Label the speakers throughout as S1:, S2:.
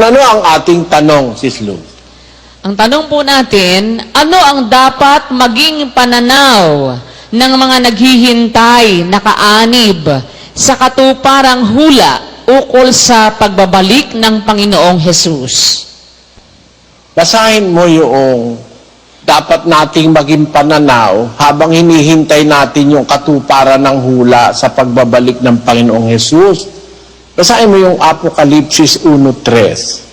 S1: Ano ang ating tanong, Sis Lou?
S2: Ang tanong po natin, ano ang dapat maging pananaw ng mga naghihintay, nakaanib sa katuparang hula ukol sa pagbabalik ng Panginoong Hesus?
S1: Basahin mo yung dapat nating maging pananaw habang hinihintay natin yung katuparan ng hula sa pagbabalik ng Panginoong Hesus. Basahin mo yung Apokalipsis 1.3.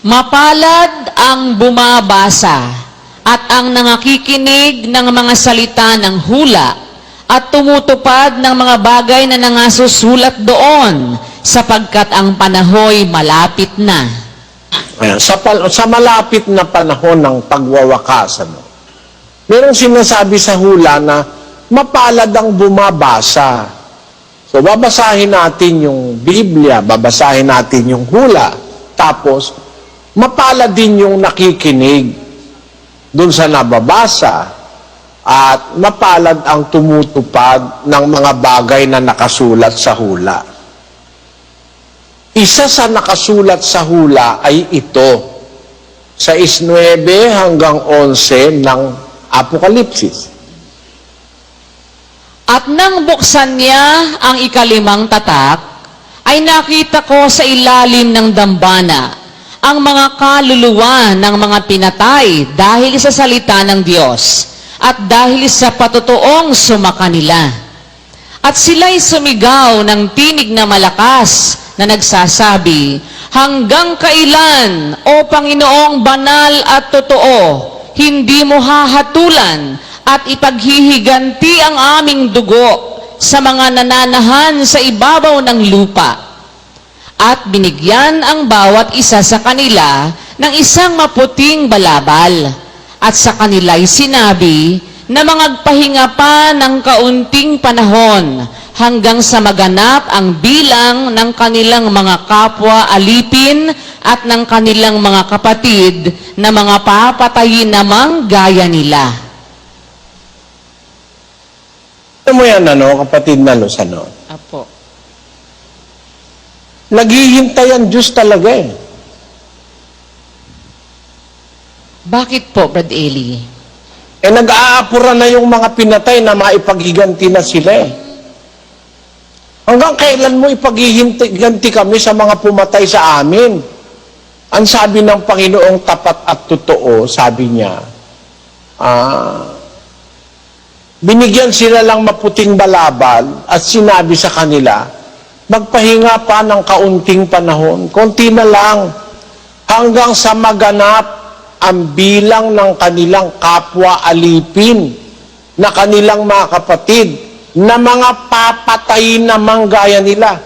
S2: Mapalad ang bumabasa at ang nangakikinig ng mga salita ng hula at tumutupad ng mga bagay na nangasusulat doon sapagkat ang panahoy malapit na.
S1: Ayan, sa, sa malapit na panahon ng pagwawakas, ano, merong sinasabi sa hula na mapalad ang bumabasa. So, babasahin natin yung Biblia, babasahin natin yung hula, tapos, mapalad din yung nakikinig dun sa nababasa at mapalad ang tumutupad ng mga bagay na nakasulat sa hula. Isa sa nakasulat sa hula ay ito, sa 9 hanggang 11 ng Apokalipsis.
S2: At nang buksan niya ang ikalimang tatak, ay nakita ko sa ilalim ng dambana ang mga kaluluwa ng mga pinatay dahil sa salita ng Diyos at dahil sa patotoong sumakanila. At sila'y sumigaw ng tinig na malakas na nagsasabi, Hanggang kailan, O Panginoong banal at totoo, hindi mo hahatulan at ipaghihiganti ang aming dugo sa mga nananahan sa ibabaw ng lupa. At binigyan ang bawat isa sa kanila ng isang maputing balabal. At sa kanila'y sinabi na mangagpahinga pa ng kaunting panahon hanggang sa maganap ang bilang ng kanilang mga kapwa alipin at ng kanilang mga kapatid na mga papatayin namang gaya nila.
S1: Ano mo yan, ano, kapatid na Luz, ano?
S2: Apo.
S1: Naghihintay ang Diyos talaga eh.
S2: Bakit po, Brad Eli?
S1: Eh nag-aapura na yung mga pinatay na maipaghiganti na sila eh. Hanggang kailan mo ipaghiganti kami sa mga pumatay sa amin? Ang sabi ng Panginoong tapat at totoo, sabi niya, ah, binigyan sila lang maputing balabal at sinabi sa kanila, magpahinga pa ng kaunting panahon, konti na lang, hanggang sa maganap ang bilang ng kanilang kapwa alipin na kanilang mga kapatid na mga papatayin namang gaya nila.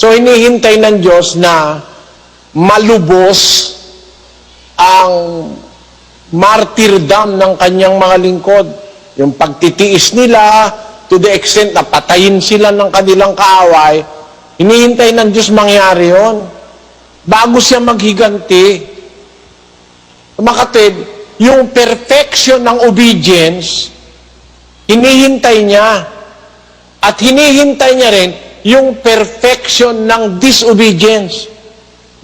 S1: So hinihintay ng Diyos na malubos ang martyrdom ng kanyang mga lingkod. Yung pagtitiis nila to the extent na patayin sila ng kanilang kaaway, hinihintay ng Diyos mangyari yon bago siya maghiganti. Makatid, yung perfection ng obedience, hinihintay niya. At hinihintay niya rin yung perfection ng disobedience.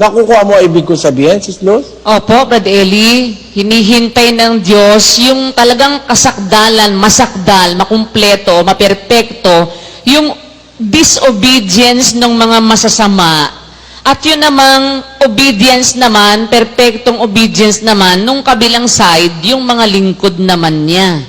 S1: Nakukuha mo ibig ko sabihin, Sis Luz?
S2: Opo, Brad Eli, hinihintay ng Diyos yung talagang kasakdalan, masakdal, makumpleto, maperpekto, yung disobedience ng mga masasama. At yun namang obedience naman, perpektong obedience naman, nung kabilang side, yung mga lingkod naman niya.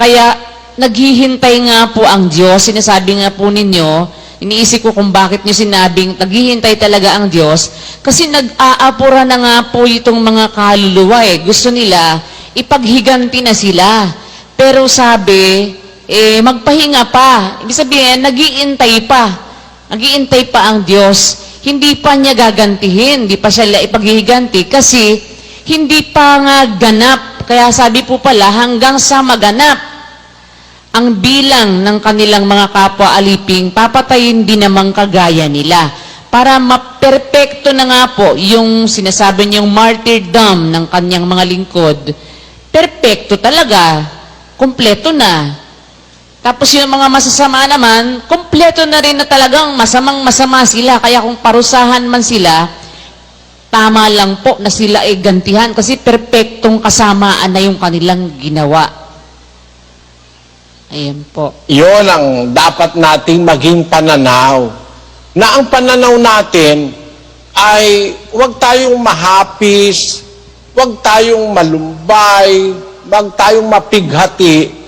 S2: Kaya, naghihintay nga po ang Diyos, sinasabi nga po ninyo, iniisip ko kung bakit nyo sinabing naghihintay talaga ang Diyos, kasi nag-aapura na nga po itong mga kaluluwa eh. Gusto nila, ipaghiganti na sila. Pero sabi, eh, magpahinga pa. Ibig sabihin, nagiintay pa. Nagiintay pa ang Diyos. Hindi pa niya gagantihin, hindi pa siya ipaghihiganti kasi hindi pa nga ganap. Kaya sabi po pala, hanggang sa maganap ang bilang ng kanilang mga kapwa aliping, papatayin din namang kagaya nila. Para maperpekto na nga po yung sinasabi niyong martyrdom ng kanyang mga lingkod, perpekto talaga, kompleto na. Tapos yung mga masasama naman, kompleto na rin na talagang masamang masama sila. Kaya kung parusahan man sila, tama lang po na sila ay gantihan kasi perpektong kasamaan na yung kanilang ginawa. Ayan po.
S1: Iyon ang dapat nating maging pananaw. Na ang pananaw natin ay huwag tayong mahapis, huwag tayong malumbay, huwag tayong mapighati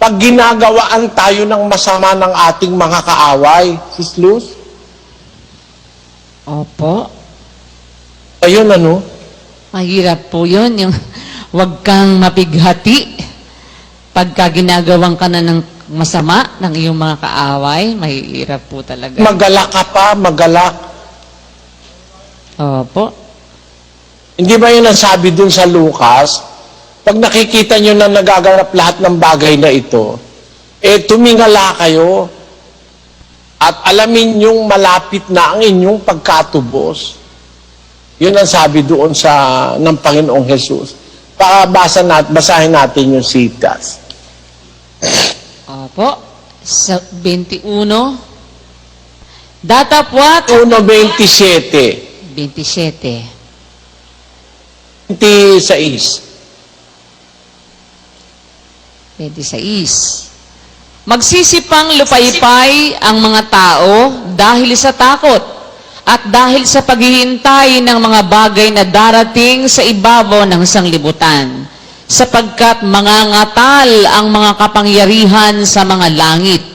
S1: pag ginagawaan tayo ng masama ng ating mga kaaway. Sis Luz?
S2: Opo.
S1: Ayun ano?
S2: Mahirap po yun, yung wag kang mapighati. Pagka ginagawan ka na ng masama ng iyong mga kaaway, mahirap po talaga.
S1: Magalak ka pa, magalak.
S2: Opo.
S1: Hindi ba yun ang sabi dun sa Lucas? Pag nakikita nyo na nagaganap lahat ng bagay na ito, eh tumingala kayo at alamin nyong malapit na ang inyong pagkatubos. Yun ang sabi doon sa ng Panginoong Jesus. Pakabasa nat, basahin natin yung sitas.
S2: Opo. Sa 21. Datapwat
S1: 1.27.
S2: 27.
S1: 26.
S2: 26. Magsisipang lupaypay ang mga tao dahil sa takot at dahil sa paghihintay ng mga bagay na darating sa ibabaw ng sanglibutan, sapagkat mangangatal ang mga kapangyarihan sa mga langit.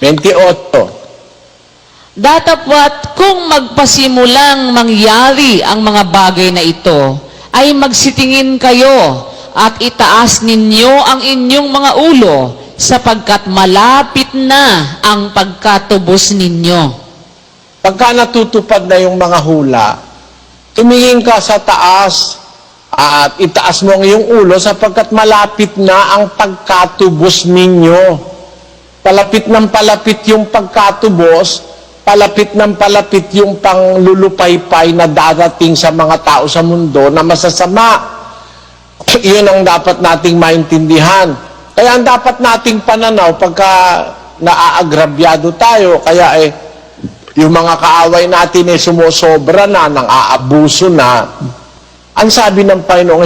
S1: 28.
S2: Datapwat kung magpasimulang mangyari ang mga bagay na ito, ay magsitingin kayo at itaas ninyo ang inyong mga ulo sapagkat malapit na ang pagkatubos ninyo.
S1: Pagka natutupad na yung mga hula, tumingin ka sa taas at itaas mo ang iyong ulo sapagkat malapit na ang pagkatubos ninyo. Palapit ng palapit yung pagkatubos, palapit ng palapit yung panglulupaypay na darating sa mga tao sa mundo na masasama. Iyon ang dapat nating maintindihan. Kaya ang dapat nating pananaw pagka naaagrabyado tayo, kaya eh, yung mga kaaway natin ay sumusobra na, nang aabuso na. Ang sabi ng Panginoong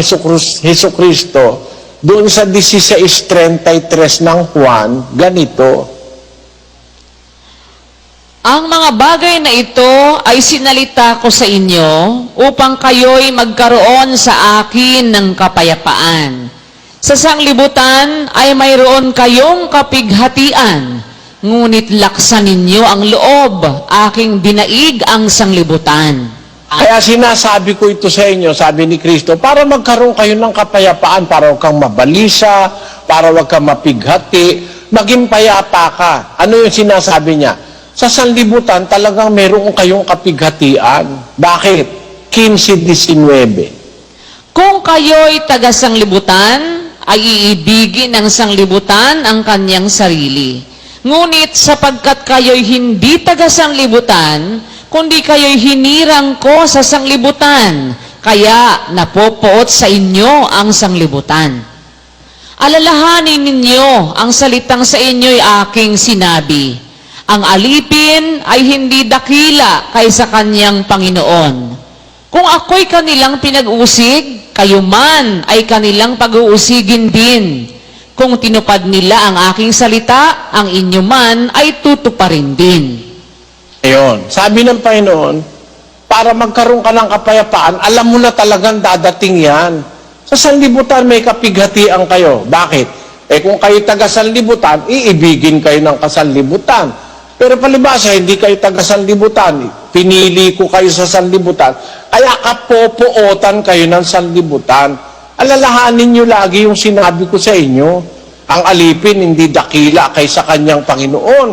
S1: Heso Kristo, doon sa 16.33 ng Juan, ganito,
S2: Ang mga bagay na ito ay sinalita ko sa inyo upang kayo'y magkaroon sa akin ng kapayapaan. Sa sanglibutan ay mayroon kayong kapighatian, ngunit laksan ninyo ang loob, aking dinaig ang sanglibutan.
S1: Kaya sinasabi ko ito sa inyo, sabi ni Kristo, para magkaroon kayo ng kapayapaan, para huwag kang mabalisa, para huwag kang mapighati, maging payapa ka. Ano yung sinasabi niya? Sa sanlibutan, talagang meron kayong kapighatian. Bakit? 15-19.
S2: Kung kayo'y taga sanglibutan, ay iibigin ng sanglibutan ang kanyang sarili. Ngunit sapagkat kayo'y hindi taga sanglibutan, kundi kayo'y hinirang ko sa sanglibutan, kaya napopoot sa inyo ang sanglibutan. Alalahanin ninyo ang salitang sa inyo'y aking sinabi. Ang alipin ay hindi dakila kaysa kanyang Panginoon. Kung ako'y kanilang pinag-usig, kayo man ay kanilang pag-uusigin din. Kung tinupad nila ang aking salita, ang inyo man ay tutuparin din.
S1: Ayun. Sabi ng Panginoon, para magkaroon ka ng kapayapaan, alam mo na talagang dadating yan. Sa sanlibutan may kapighatian kayo. Bakit? Eh kung kayo taga sanlibutan, iibigin kayo ng kasanlibutan. Pero palibasa, hindi kayo taga sanlibutan. Pinili ko kayo sa sanlibutan. Kaya kapopootan kayo ng sanlibutan. Alalahanin nyo lagi yung sinabi ko sa inyo. Ang alipin hindi dakila kaysa kanyang Panginoon.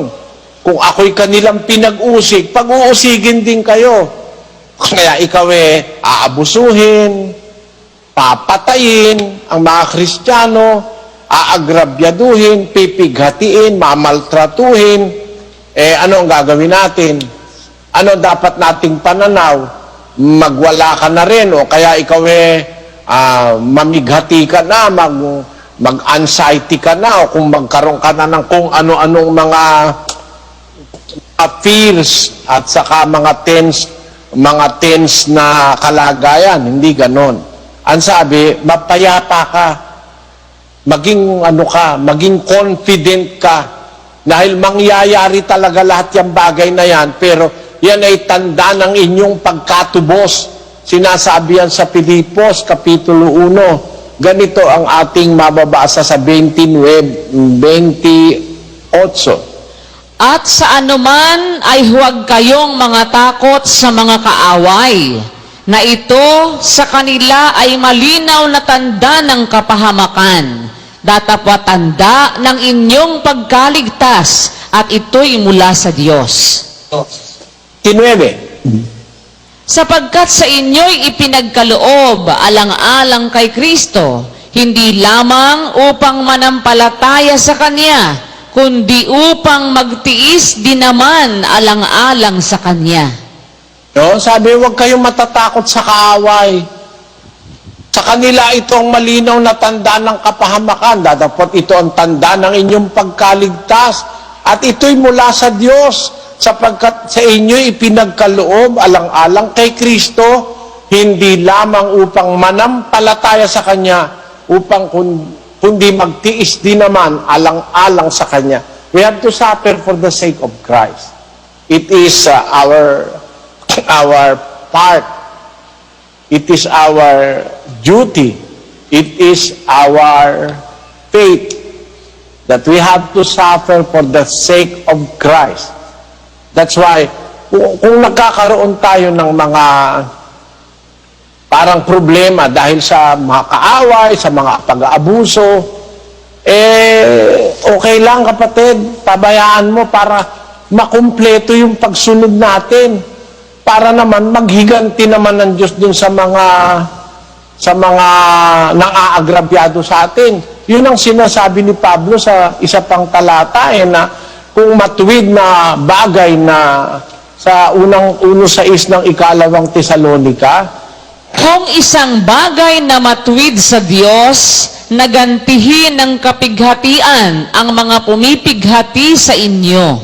S1: Kung ako'y kanilang pinag-usig, pag-uusigin din kayo. Kaya ikaw eh, aabusuhin, papatayin ang mga Kristiyano, aagrabyaduhin, pipighatiin, mamaltratuhin. Eh, ano ang gagawin natin? Ano dapat nating pananaw? Magwala ka na rin o kaya ikaw eh, ah, mamighati ka na, mag, mag-anxiety ka na o kung magkaroon ka na ng kung ano-anong mga uh, fears at saka mga tense mga tense na kalagayan hindi ganon. Ang sabi mapayapa ka maging ano ka maging confident ka dahil mangyayari talaga lahat yung bagay na yan pero yan ay tanda ng inyong pagkatubos sinasabi yan sa Pilipos Kapitulo 1 ganito ang ating mababasa sa 29 28
S2: At sa anuman ay huwag kayong mga takot sa mga kaaway, na ito sa kanila ay malinaw na tanda ng kapahamakan, datapwa tanda ng inyong pagkaligtas, at ito'y mula sa Diyos.
S1: 19
S2: Sapagkat sa inyo'y ipinagkaloob alang-alang kay Kristo, hindi lamang upang manampalataya sa Kanya, kundi upang magtiis din naman alang-alang sa Kanya.
S1: No? Sabi, huwag kayong matatakot sa kaaway. Sa kanila ito ang malinaw na tanda ng kapahamakan. Dadapot ito ang tanda ng inyong pagkaligtas. At ito'y mula sa Diyos sapagkat sa inyo ipinagkaloob alang-alang kay Kristo, hindi lamang upang manampalataya sa Kanya, upang kun- kundi magtiis din naman alang-alang sa Kanya. We have to suffer for the sake of Christ. It is uh, our our part. It is our duty. It is our faith that we have to suffer for the sake of Christ. That's why, kung, nagkakaroon tayo ng mga parang problema dahil sa mga kaaway, sa mga pag-aabuso, eh, okay lang kapatid, pabayaan mo para makumpleto yung pagsunod natin. Para naman maghiganti naman ng Diyos dun sa mga sa mga nang-aagrabyado sa atin. Yun ang sinasabi ni Pablo sa isa pang talata eh, na kung matuwid na bagay na sa unang uno sa is ng ikalawang Tesalonika,
S2: Kung isang bagay na matuwid sa Diyos, nagantihin ng kapighatian ang mga pumipighati sa inyo.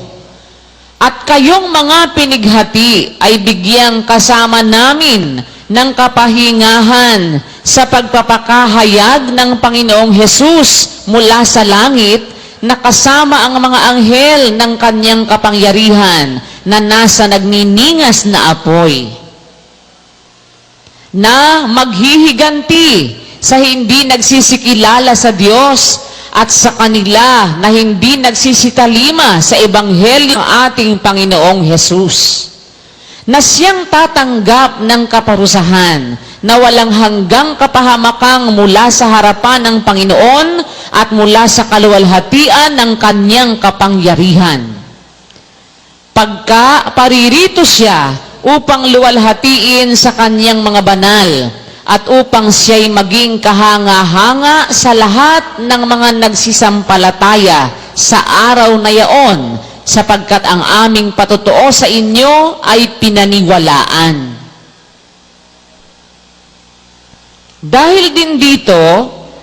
S2: At kayong mga pinighati ay bigyang kasama namin ng kapahingahan sa pagpapakahayag ng Panginoong Hesus mula sa langit na kasama ang mga anghel ng kanyang kapangyarihan na nasa nagniningas na apoy na maghihiganti sa hindi nagsisikilala sa Diyos at sa kanila na hindi nagsisitalima sa Ebanghelyo ng ating Panginoong Hesus. Na siyang tatanggap ng kaparusahan na walang hanggang kapahamakan mula sa harapan ng Panginoon at mula sa kaluwalhatian ng kanyang kapangyarihan pagka paririto siya upang luwalhatiin sa kanyang mga banal at upang siya'y maging kahanga-hanga sa lahat ng mga nagsisampalataya sa araw na yaon sapagkat ang aming patotoo sa inyo ay pinaniwalaan. Dahil din dito,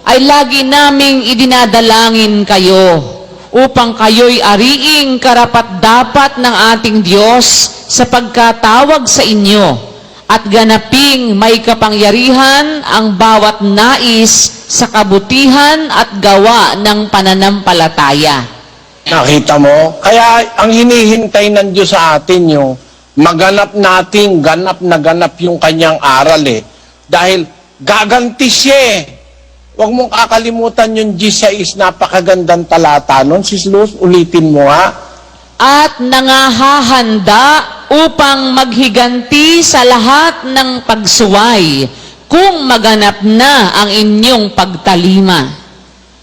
S2: ay lagi naming idinadalangin kayo upang kayo'y ariing karapat-dapat ng ating Diyos sa pagkatawag sa inyo at ganaping may kapangyarihan ang bawat nais sa kabutihan at gawa ng pananampalataya.
S1: Nakita mo? Kaya ang hinihintay ng Diyos sa atin yung maganap natin, ganap na ganap yung kanyang aral eh. Dahil gaganti siya eh. Huwag mong kakalimutan yung G6, napakagandang talata nun. Sis Luz, ulitin mo ha.
S2: At nangahahanda upang maghiganti sa lahat ng pagsuway kung maganap na ang inyong pagtalima.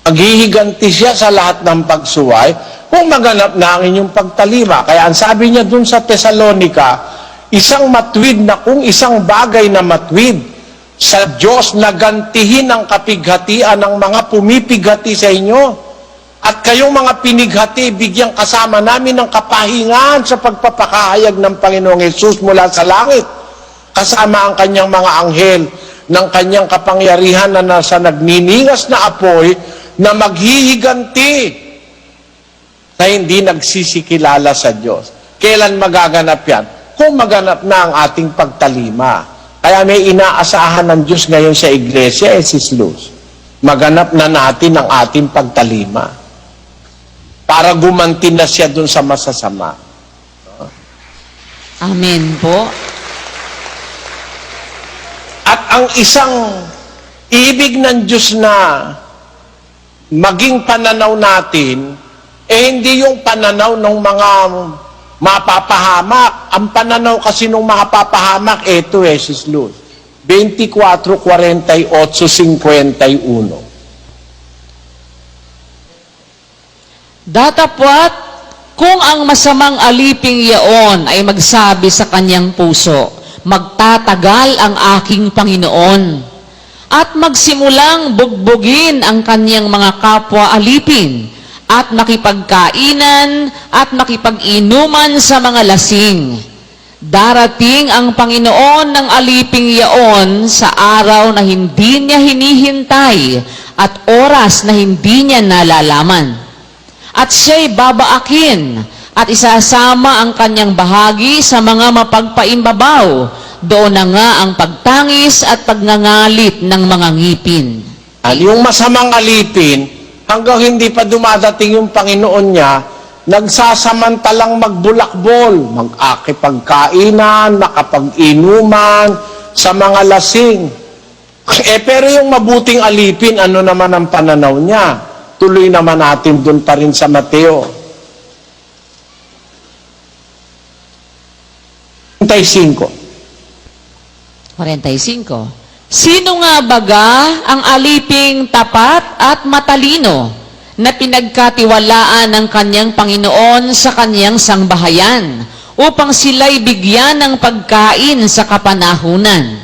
S1: Maghihiganti siya sa lahat ng pagsuway kung maganap na ang inyong pagtalima. Kaya ang sabi niya dun sa Tesalonika, isang matwid na kung isang bagay na matwid sa Diyos na gantihin ang kapighatian ng mga pumipighati sa inyo. At kayong mga pinighati, bigyang kasama namin ng kapahingan sa pagpapakahayag ng Panginoong Yesus mula sa langit. Kasama ang kanyang mga anghel ng kanyang kapangyarihan na nasa nagniningas na apoy na maghihiganti na hindi nagsisikilala sa Diyos. Kailan magaganap yan? Kung maganap na ang ating pagtalima. Kaya may inaasahan ng Diyos ngayon sa iglesia, eh, Sis Luz. Maganap na natin ang ating pagtalima. Para gumanti na siya dun sa masasama.
S2: Amen po.
S1: At ang isang ibig ng Diyos na maging pananaw natin, eh hindi yung pananaw ng mga mapapahamak. Ang pananaw kasi ng mapapahamak, eto eh, Sis Luz. 24, 48, 51.
S2: Datapwat, kung ang masamang aliping yaon ay magsabi sa kanyang puso, magtatagal ang aking Panginoon, at magsimulang bugbugin ang kanyang mga kapwa alipin, at makipagkainan at makipag-inuman sa mga lasing. Darating ang Panginoon ng aliping yaon sa araw na hindi niya hinihintay at oras na hindi niya nalalaman at siya'y babaakin at isasama ang kanyang bahagi sa mga mapagpaimbabaw. Doon na nga ang pagtangis at pagngangalit ng mga ngipin.
S1: Yung masamang alipin, hanggang hindi pa dumadating yung Panginoon niya, nagsasamantalang magbulakbol, mag-akipagkainan, makapag-inuman, sa mga lasing. Eh, pero yung mabuting alipin, ano naman ang pananaw niya? Tuloy naman natin doon pa rin sa Mateo. 35.
S2: 45. Sino nga baga ang aliping tapat at matalino na pinagkatiwalaan ng kanyang Panginoon sa kanyang sangbahayan upang sila'y bigyan ng pagkain sa kapanahunan?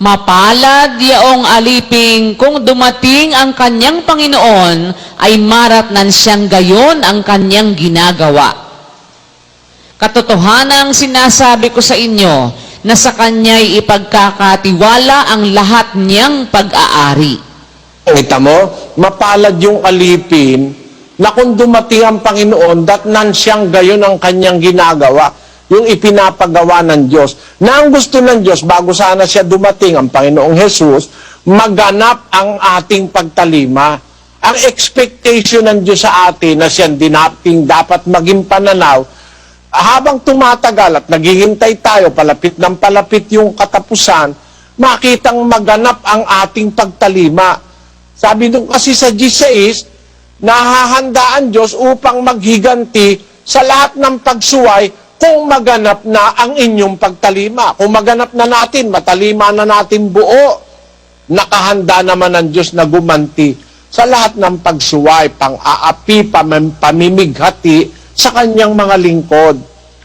S2: Mapalad yaong aliping kung dumating ang kanyang Panginoon ay maratnan siyang gayon ang kanyang ginagawa. Katotohanang sinasabi ko sa inyo na sa kanya'y ipagkakatiwala ang lahat niyang pag-aari.
S1: Kita mo, mapalad yung alipin na kung dumating ang Panginoon, datnan siyang gayon ang kanyang ginagawa, yung ipinapagawa ng Diyos. Na ang gusto ng Diyos, bago sana siya dumating, ang Panginoong Jesus, maganap ang ating pagtalima. Ang expectation ng Diyos sa atin na siyang dinating dapat maging pananaw, habang tumatagal at naghihintay tayo, palapit ng palapit yung katapusan, makitang maganap ang ating pagtalima. Sabi nung kasi sa G6, nahahandaan Diyos upang maghiganti sa lahat ng pagsuway kung maganap na ang inyong pagtalima. Kung maganap na natin, matalima na natin buo, nakahanda naman ang Diyos na gumanti sa lahat ng pagsuway, pang-aapi, pam- pamimighati sa kanyang mga lingkod.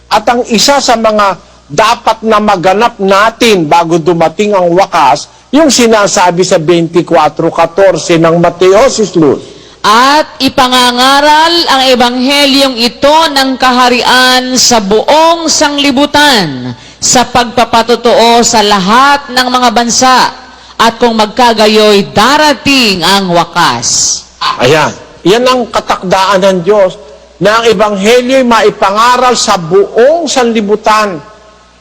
S1: At ang isa sa mga dapat na maganap natin bago dumating ang wakas, yung sinasabi sa 24.14 ng Mateo, Sis Luz.
S2: At ipangangaral ang ebanghelyong ito ng kaharian sa buong sanglibutan sa pagpapatotoo sa lahat ng mga bansa at kung magkagayoy darating ang wakas.
S1: Ayan. Yan ang katakdaan ng Diyos na ang Ebanghelyo ay maipangaral sa buong sanlibutan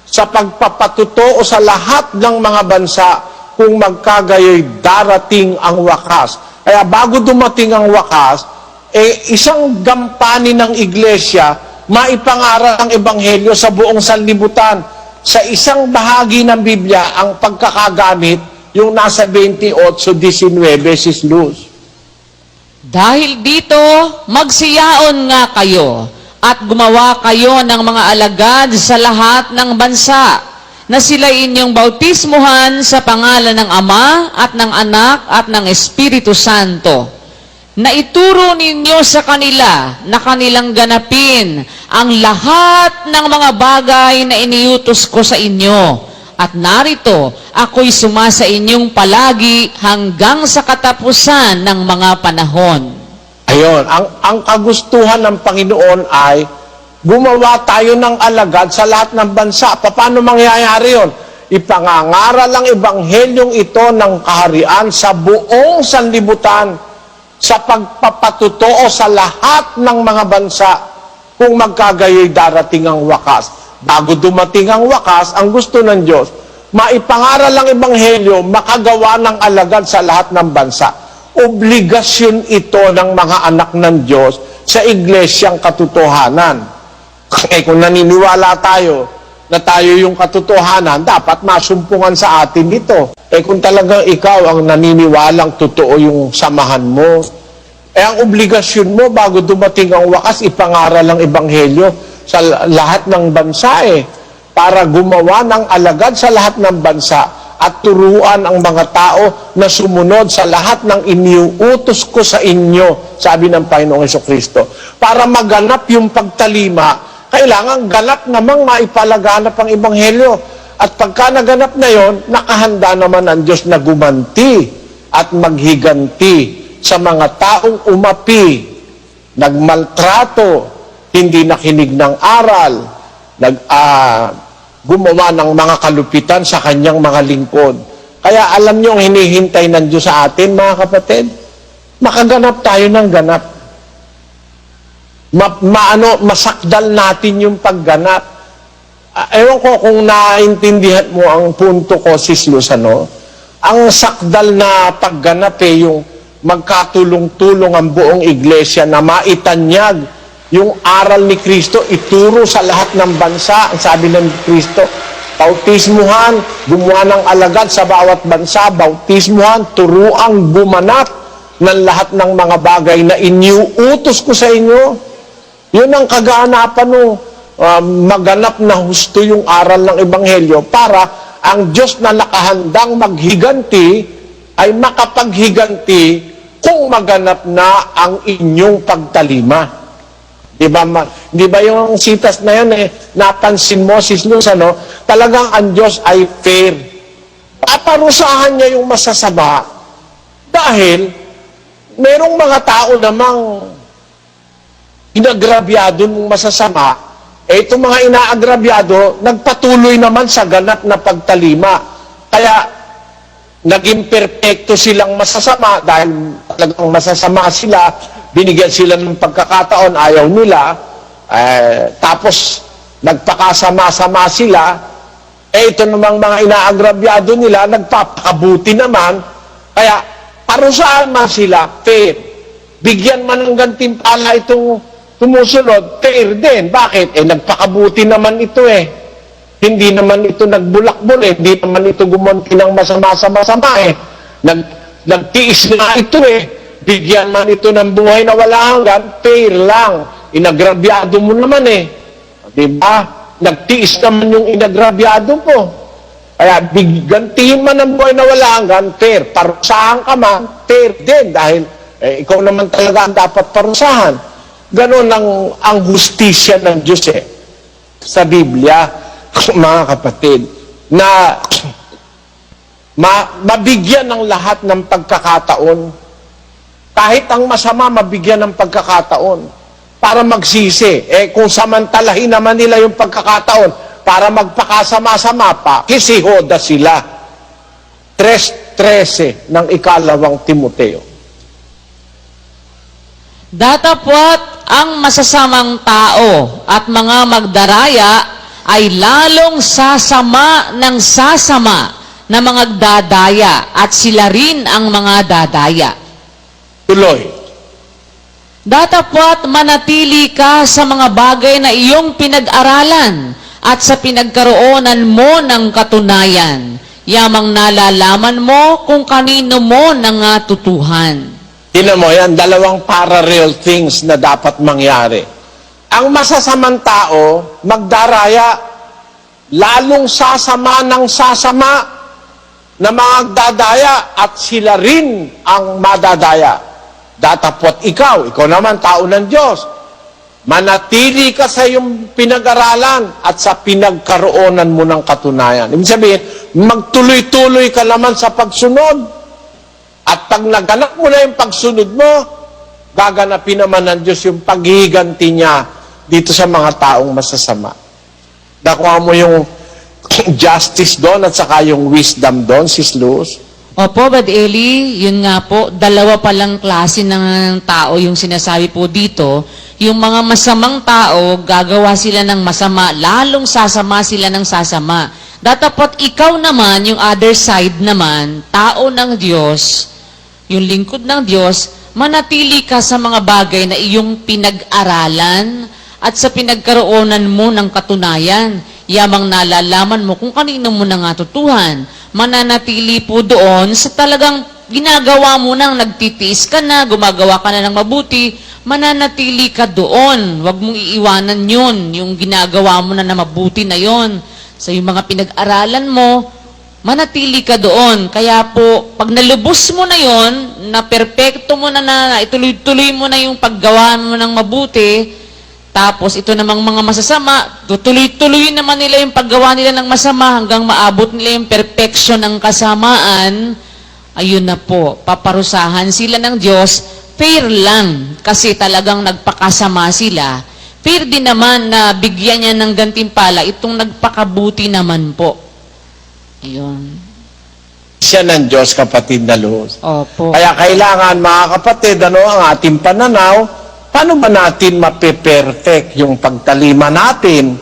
S1: sa pagpapatuto sa lahat ng mga bansa kung magkagayoy darating ang wakas. Kaya bago dumating ang wakas, eh, isang gampanin ng iglesia, maipangaral ang Ebanghelyo sa buong sanlibutan. Sa isang bahagi ng Biblia, ang pagkakagamit, yung nasa 28-19, Sis Luz.
S2: Dahil dito, magsiyaon nga kayo at gumawa kayo ng mga alagad sa lahat ng bansa na sila inyong bautismuhan sa pangalan ng Ama at ng Anak at ng Espiritu Santo. Na ituro ninyo sa kanila na kanilang ganapin ang lahat ng mga bagay na iniutos ko sa inyo. At narito, ako'y sumasa inyong palagi hanggang sa katapusan ng mga panahon.
S1: Ayon, ang, ang kagustuhan ng Panginoon ay gumawa tayo ng alagad sa lahat ng bansa. Paano mangyayari yon? Ipangangaral ang ebanghelyong ito ng kaharian sa buong sanlibutan sa pagpapatutuo sa lahat ng mga bansa kung magkagayoy darating ang wakas. Bago dumating ang wakas, ang gusto ng Diyos, maipangaral ang Ebanghelyo, makagawa ng alagad sa lahat ng bansa. Obligasyon ito ng mga anak ng Diyos sa iglesyang katotohanan. Eh kung naniniwala tayo na tayo yung katotohanan, dapat masumpungan sa atin ito. Eh kung talagang ikaw ang naniniwalang totoo yung samahan mo, eh ang obligasyon mo bago dumating ang wakas, ipangaral ang ebanghelyo sa la- lahat ng bansa eh. Para gumawa ng alagad sa lahat ng bansa at turuan ang mga tao na sumunod sa lahat ng iniuutos ko sa inyo, sabi ng Panginoong Yeso Kristo. Para maganap yung pagtalima, kailangan ganap namang maipalaganap ang ebanghelyo. At pagka naganap na yon, nakahanda naman ang Diyos na gumanti at maghiganti sa mga taong umapi, nagmaltrato, hindi nakinig ng aral, nag, ah, gumawa ng mga kalupitan sa kanyang mga lingkod. Kaya alam niyo ang hinihintay ng Diyos sa atin, mga kapatid, makaganap tayo ng ganap. Ma, maano, masakdal natin yung pagganap. Ah, ewan ko kung naintindihan mo ang punto ko, Sis Luz, ano? Ang sakdal na pagganap eh, yung magkatulong-tulong ang buong iglesia na maitanyag yung aral ni Kristo, ituro sa lahat ng bansa. Ang sabi ng Kristo, bautismuhan, gumawa ng alagad sa bawat bansa, bautismuhan, turuang gumanap ng lahat ng mga bagay na iniuutos ko sa inyo. Yun ang kaganapan ng maganap na husto yung aral ng Ebanghelyo para ang Diyos na nakahandang maghiganti ay makapaghiganti kung maganap na ang inyong pagtalima. Di ba, ma- di ba yung sitas na yun eh, napansin mo, Sis Luz, ano, talagang ang Diyos ay fair. Paparusahan niya yung masasama dahil merong mga tao namang inagrabyado ng masasama, eh itong mga inaagrabyado, nagpatuloy naman sa ganap na pagtalima. Kaya, naging perpekto silang masasama dahil talagang masasama sila, binigyan sila ng pagkakataon, ayaw nila, eh, tapos nagpakasama-sama sila, eh ito namang mga inaagrabyado nila, nagpapakabuti naman, kaya parusahan man sila, fair. Bigyan man ng gantimpala itong tumusunod, fair din. Bakit? Eh nagpakabuti naman ito eh. Hindi naman ito nagbulakbol eh. Hindi naman ito gumunti ng masama-sama-sama eh. Nag, nagtiis na ito eh. Bigyan man ito ng buhay na wala hanggan, fair lang. Inagrabyado mo naman eh. Di ba? Nagtiis naman yung inagrabyado mo. Kaya bigantihin man ang buhay na wala hanggan, fair. Parusahan ka man, fair din. Dahil eh, ikaw naman talaga ang dapat parusahan. Ganon ang, ang hustisya ng Diyos eh. Sa Biblia, mga kapatid, na ma, mabigyan ng lahat ng pagkakataon. Kahit ang masama, mabigyan ng pagkakataon para magsisi. Eh kung samantalahin naman nila yung pagkakataon para magpakasama-sama pa, kisihoda sila. 3.13 ng ikalawang Timoteo.
S2: Datapwat ang masasamang tao at mga magdaraya ay lalong sasama ng sasama na mga dadaya at sila rin ang mga dadaya.
S1: Tuloy.
S2: Datapwat manatili ka sa mga bagay na iyong pinag-aralan at sa pinagkaroonan mo ng katunayan. Yamang nalalaman mo kung kanino mo nangatutuhan.
S1: Tinan mo yan, dalawang parallel things na dapat mangyari. Ang masasamang tao, magdaraya, lalong sasama ng sasama na magdadaya at sila rin ang madadaya. Datapot ikaw, ikaw naman tao ng Diyos. Manatili ka sa iyong pinag-aralan at sa pinagkaroonan mo ng katunayan. Ibig sabihin, magtuloy-tuloy ka naman sa pagsunod. At pag naganap mo na yung pagsunod mo, gaganapin naman ng Diyos yung paghiganti niya dito sa mga taong masasama. Nakuha mo yung justice doon at saka yung wisdom doon, sis Luz.
S2: Opo, Bad Eli, yun nga po, dalawa palang klase ng tao yung sinasabi po dito. Yung mga masamang tao, gagawa sila ng masama, lalong sasama sila ng sasama. Datapot ikaw naman, yung other side naman, tao ng Diyos, yung lingkod ng Diyos, manatili ka sa mga bagay na iyong pinag-aralan at sa pinagkaroonan mo ng katunayan. Yamang nalalaman mo kung kanino mo natutuhan. Mananatili po doon sa talagang ginagawa mo nang nagtitiis ka na, gumagawa ka na ng mabuti, mananatili ka doon. Huwag mong iiwanan yun, yung ginagawa mo na na mabuti na yon. Sa yung mga pinag-aralan mo, manatili ka doon. Kaya po, pag nalubos mo na yon, na perpekto mo na na, ituloy-tuloy mo na yung paggawa mo ng mabuti, tapos ito namang mga masasama, tutuloy-tuloy naman nila yung paggawa nila ng masama hanggang maabot nila yung perfection ng kasamaan, ayun na po, paparusahan sila ng Diyos, fair lang, kasi talagang nagpakasama sila. Fair din naman na bigyan niya ng gantimpala itong nagpakabuti naman po. Ayun.
S1: Siya ng Diyos, kapatid na Luz.
S2: Opo.
S1: Kaya kailangan, mga kapatid, ano ang ating pananaw? Paano ba natin mape-perfect yung pagtalima natin?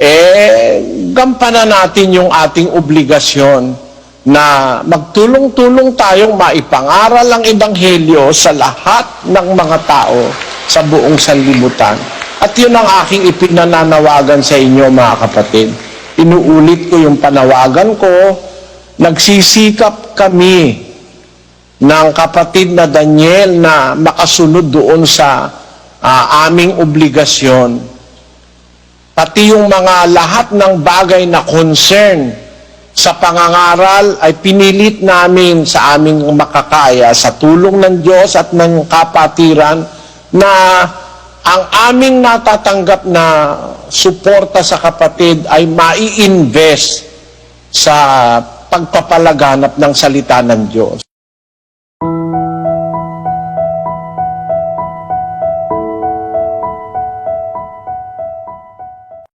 S1: Eh, gampanan natin yung ating obligasyon na magtulong-tulong tayong maipangaral ang Ebanghelyo sa lahat ng mga tao sa buong sanlibutan. At yun ang aking ipinananawagan sa inyo, mga kapatid. Inuulit ko yung panawagan ko, nagsisikap kami ng kapatid na Daniel na makasunod doon sa ah, aming obligasyon. Pati yung mga lahat ng bagay na concern sa pangangaral ay pinilit namin sa aming makakaya sa tulong ng Diyos at ng kapatiran na ang aming natatanggap na suporta sa kapatid ay mai-invest sa pagpapalaganap ng salita ng Diyos.